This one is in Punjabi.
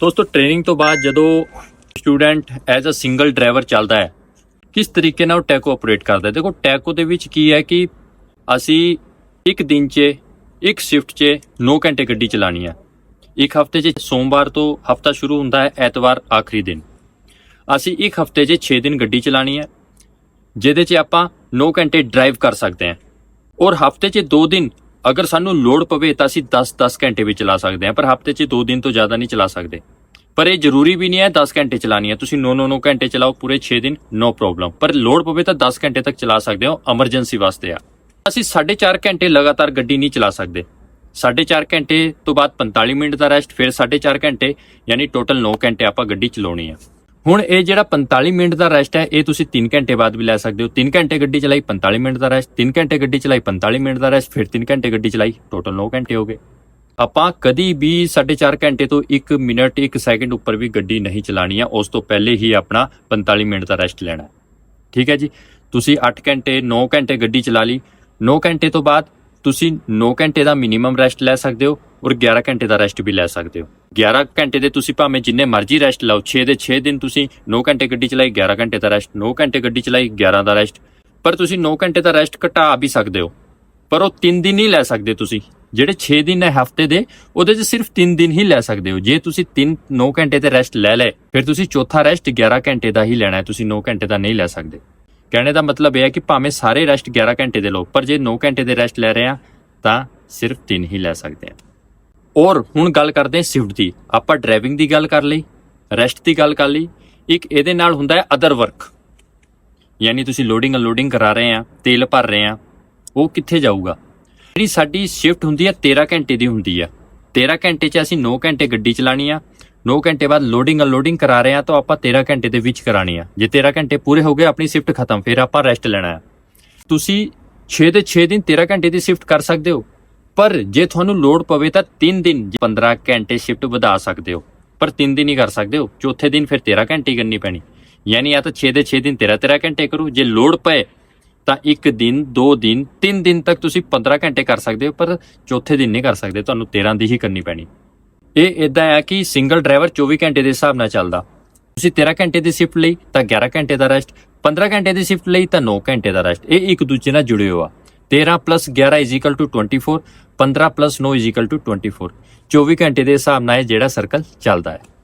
ਦੋਸਤੋ ਟ੍ਰੇਨਿੰਗ ਤੋਂ ਬਾਅਦ ਜਦੋਂ student as a single driver ਚੱਲਦਾ ਹੈ, ਕਿਸ ਤਰੀਕੇ ਨਾਲ ਉਹ ਟੈਕੋ ਆਪਰੇਟ ਕਰਦਾ ਹੈ? ਦੇਖੋ ਟੈਕੋ ਦੇ ਵਿੱਚ ਕੀ ਹੈ ਕਿ ਅਸੀਂ ਇੱਕ ਦਿਨ 'ਚ, ਇੱਕ ਸ਼ਿਫਟ 'ਚ 9 ਘੰਟੇ ਗੱਡੀ ਚਲਾਣੀ ਹੈ। ਇੱਕ ਹਫ਼ਤੇ 'ਚ ਸੋਮਵਾਰ ਤੋਂ ਹਫਤਾ ਸ਼ੁਰੂ ਹੁੰਦਾ ਹੈ, ਐਤਵਾਰ ਆਖਰੀ ਦਿਨ। ਅਸੀਂ ਇੱਕ ਹਫ਼ਤੇ 'ਚ 6 ਦਿਨ ਗੱਡੀ ਚਲਾਣੀ ਹੈ, ਜਿਹਦੇ 'ਚ ਆਪਾਂ 9 ਘੰਟੇ ਡਰਾਈਵ ਕਰ ਸਕਦੇ ਹਾਂ। ਔਰ ਹਫ਼ਤੇ 'ਚ 2 ਦਿਨ ਅਗਰ ਸਾਨੂੰ ਲੋੜ ਪਵੇ ਤਾਂ ਅਸੀਂ 10-10 ਘੰਟੇ ਵੀ ਚਲਾ ਸਕਦੇ ਹਾਂ, ਪਰ ਹਫ਼ਤੇ 'ਚ 2 ਦਿਨ ਤੋਂ ਜ਼ਿਆਦਾ ਨਹੀਂ ਚਲਾ ਸਕਦੇ। ਪਰ ਇਹ ਜ਼ਰੂਰੀ ਵੀ ਨਹੀਂ ਹੈ 10 ਘੰਟੇ ਚਲਾਣੀ ਹੈ। ਤੁਸੀਂ 9-9 ਘੰਟੇ ਚਲਾਓ, ਪੂਰੇ 6 ਦਿਨ, ਨੋ ਪ੍ਰੋਬਲਮ। ਪਰ ਲੋੜ ਪਵੇ ਤਾਂ 10 ਘੰਟੇ ਤੱਕ ਚਲਾ ਸਕਦੇ ਹੋ, ਐਮਰਜੈਂਸੀ ਵਾਸਤੇ ਆ। ਅਸੀਂ 4.5 ਘੰਟੇ ਲਗਾਤਾਰ ਗੱਡੀ ਨਹੀਂ ਚਲਾ ਸਕਦੇ। 4.5 ਘੰਟੇ ਤੋਂ ਬਾਅਦ 45 ਮਿੰਟ ਦਾ ਰੈਸਟ, ਫਿਰ 4.5 ਘੰਟੇ, ਯਾਨੀ ਟੋਟਲ 9 ਘੰਟੇ ਆਪਾਂ ਗੱਡੀ ਚਲਾਉਣੀ ਆ ਹੁਣ ਇਹ ਜਿਹੜਾ 45 ਮਿੰਟ ਦਾ ਰੈਸਟ ਹੈ, ਇਹ ਤੁਸੀਂ 3 ਘੰਟੇ ਬਾਅਦ ਵੀ ਲੈ ਸਕਦੇ ਹੋ। 3 ਘੰਟੇ ਗੱਡੀ ਚਲਾਈ 45 ਮਿੰਟ ਦਾ ਰੈਸਟ। 3 ਘੰਟੇ ਗੱਡੀ ਚਲਾਈ 45 ਮਿੰਟ ਦਾ ਰੈਸਟ। ਫਿਰ 3 ਘੰਟੇ ਗੱਡੀ ਚਲਾਈ, ਟੋਟਲ 9 ਘੰਟੇ ਹੋ ਗਏ। ਆਪਾਂ ਕਦੀ ਵੀ 4.5 ਘੰਟੇ ਤੋਂ 1 ਮਿੰਟ 1 ਸੈਕਿੰਡ ਉੱਪਰ ਵੀ ਗੱਡੀ ਨਹੀਂ ਚਲਾਣੀ ਆ, ਉਸ ਤੋਂ ਪਹਿਲੇ ਹੀ ਆਪਣਾ 45 ਮਿੰਟ ਦਾ ਰੈਸਟ ਲੈਣਾ ਠੀਕ ਹੈ ਜੀ? ਤੁਸੀਂ 8 ਘੰਟੇ 9 ਘੰਟੇ ਗੱਡੀ ਚਲਾ ਲਈ। 9 ਘੰਟੇ ਤੋਂ ਬਾਅਦ ਤੁਸੀਂ 9 ਘੰਟੇ ਦਾ ਮਿਨੀਮਮ ਰੈਸਟ ਲੈ ਸਕਦੇ ਹੋ। ਔਰ 11 ਘੰਟੇ ਦਾ ਰੈਸਟ ਵੀ ਲੈ ਸਕਦੇ ਹੋ। 11 ਘੰਟੇ ਦੇ ਤੁਸੀਂ ਭਾਵੇਂ ਜਿੰਨੇ ਮਰਜ਼ੀ ਰੈਸਟ ਲਓ 6 ਦੇ 6 ਦਿਨ ਤੁਸੀਂ 9 ਘੰਟੇ ਗੱਡੀ ਚਲਾਈ 11 ਘੰਟੇ ਦਾ ਰੈਸਟ 9 ਘੰਟੇ ਗੱਡੀ ਚਲਾਈ 11 ਦਾ ਰੈਸਟ ਪਰ ਤੁਸੀਂ 9 ਘੰਟੇ ਦਾ ਰੈਸਟ ਘਟਾ ਵੀ ਸਕਦੇ ਹੋ। ਪਰ ਉਹ 3 ਦਿਨ ਹੀ ਲੈ ਸਕਦੇ ਤੁਸੀਂ। ਜਿਹੜੇ 6 ਦਿਨ ਹੈ ਹਫ਼ਤੇ ਦੇ, ਉਹਦੇ 'ਚ ਸਿਰਫ 3 ਦਿਨ ਹੀ ਲੈ ਸਕਦੇ ਹੋ। ਜੇ ਤੁਸੀਂ 3 9 ਘੰਟੇ ਤੇ ਰੈਸਟ ਲੈ ਲਏ, ਫਿਰ ਤੁਸੀਂ ਚੌਥਾ ਰੈਸਟ 11 ਘੰਟੇ ਦਾ ਹੀ ਲੈਣਾ ਹੈ। ਤੁਸੀਂ 9 ਘੰਟੇ ਦਾ ਨਹੀਂ ਲੈ ਸਕਦੇ। ਕਹਿਣੇ ਦਾ ਮਤਲਬ ਇਹ ਹੈ ਕਿ ਭਾਵੇਂ ਸਾਰੇ ਰੈਸਟ 11 ਘੰਟੇ ਦੇ ਲਓ, ਪਰ ਜੇ 9 ਘੰਟੇ ਦੇ ਰੈਸਟ ਲੈ ਰਹੇ ਆ ਤਾਂ ਸਿਰਫ 3 ਹੀ ਲੈ ਸਕਦੇ ਆ ਔਰ ਹੁਣ ਗੱਲ ਕਰਦੇ ਹਾਂ ਸ਼ਿਫਟ ਦੀ। ਆਪਾਂ ਡਰਾਈਵਿੰਗ ਦੀ ਗੱਲ ਕਰ ਲਈ ਰੈਸਟ ਦੀ ਗੱਲ ਕਰ ਲਈ। ਇੱਕ ਇਹਦੇ ਨਾਲ ਹੁੰਦਾ ਹੈ ਅਦਰ ਵਰਕ ਯਾਨੀ ਤੁਸੀਂ ਲੋਡਿੰਗ ਅਨਲੋਡਿੰਗ ਕਰਾ ਰਹੇ ਆ ਤੇਲ ਭਰ ਰਹੇ ਆ ਉਹ ਕਿੱਥੇ ਜਾਊਗਾ? ਜਿਹੜੀ ਸਾਡੀ ਸ਼ਿਫਟ ਹੁੰਦੀ ਹੈ 13 ਘੰਟੇ ਦੀ ਹੁੰਦੀ ਹੈ। 13 ਘੰਟੇ 'ਚ ਅਸੀਂ 9 ਘੰਟੇ ਗੱਡੀ ਚਲਾਣੀ ਆ। 9 ਘੰਟੇ ਬਾਅਦ ਲੋਡਿੰਗ ਅਨਲੋਡਿੰਗ ਕਰਾ ਰਹੇ ਆ ਤਾਂ ਆਪਾਂ 13 ਘੰਟੇ ਦੇ ਵਿੱਚ ਕਰਾਣੀ ਆ। ਜੇ 13 ਘੰਟੇ ਪੂਰੇ ਹੋ ਗਏ, ਆਪਣੀ ਸ਼ਿਫਟ ਖਤਮ, ਫਿਰ ਆਪਾਂ ਰੈਸਟ ਲੈਣਾ ਆ ਤੁਸੀਂ 6 ਦੇ 6 ਦਿਨ 13 ਘੰਟੇ ਦੀ ਸ਼ਿਫਟ ਕਰ ਸਕਦੇ ਹੋ। ਪਰ ਜੇ ਤੁਹਾਨੂੰ ਲੋਡ ਪਵੇ ਤਾਂ 3 ਦਿਨ 15 ਘੰਟੇ ਸ਼ਿਫਟ ਵਧਾ ਸਕਦੇ ਹੋ। ਪਰ 3 ਦਿਨ ਹੀ ਕਰ ਸਕਦੇ ਹੋ। ਚੌਥੇ ਦਿਨ ਫਿਰ 13 ਘੰਟੇ ਹੀ ਕਰਨੀ ਪੈਣੀ। ਯਾਨੀ ਆ ਤਾਂ 6 ਦੇ 6 ਦਿਨ 13 13 ਘੰਟੇ ਕਰੋ। ਜੇ ਲੋਡ ਪਏ ਤਾਂ ਇੱਕ ਦਿਨ, ਦੋ ਦਿਨ, ਤਿੰਨ ਦਿਨ ਤੱਕ ਤੁਸੀਂ 15 ਘੰਟੇ ਕਰ ਸਕਦੇ ਹੋ, ਪਰ ਚੌਥੇ ਦਿਨ ਨਹੀਂ ਕਰ ਸਕਦੇ। ਤੁਹਾਨੂੰ 13 ਦੀ ਹੀ ਕਰਨੀ ਪੈਣੀ। ਇਹ ਇਦਾਂ ਆ ਕਿ ਸਿੰਗਲ ਡਰਾਈਵਰ 24 ਘੰਟੇ ਦੇ ਹਿਸਾਬ ਨਾਲ ਚੱਲਦਾ। ਤੁਸੀਂ 13 ਘੰਟੇ ਦੀ ਸ਼ਿਫਟ ਲਈ ਤਾਂ 11 ਘੰਟੇ ਦਾ ਰੈਸਟ 15 ਘੰਟੇ ਦੀ ਸ਼ਿਫਟ ਲਈ ਤਾਂ 9 ਘੰਟੇ ਦਾ ਰੈਸਟ ਇਹ ਇੱਕ ਦੂਜੇ ਨਾਲ ਜੁੜੇ ਹੋਆ। 13 11 24 15 9 24 24 ਘੰਟੇ ਦੇ ਹਿਸਾਬ ਨਾਲ ਇਹ ਜਿਹੜਾ ਸਰਕਲ ਚੱਲਦਾ ਹੈ।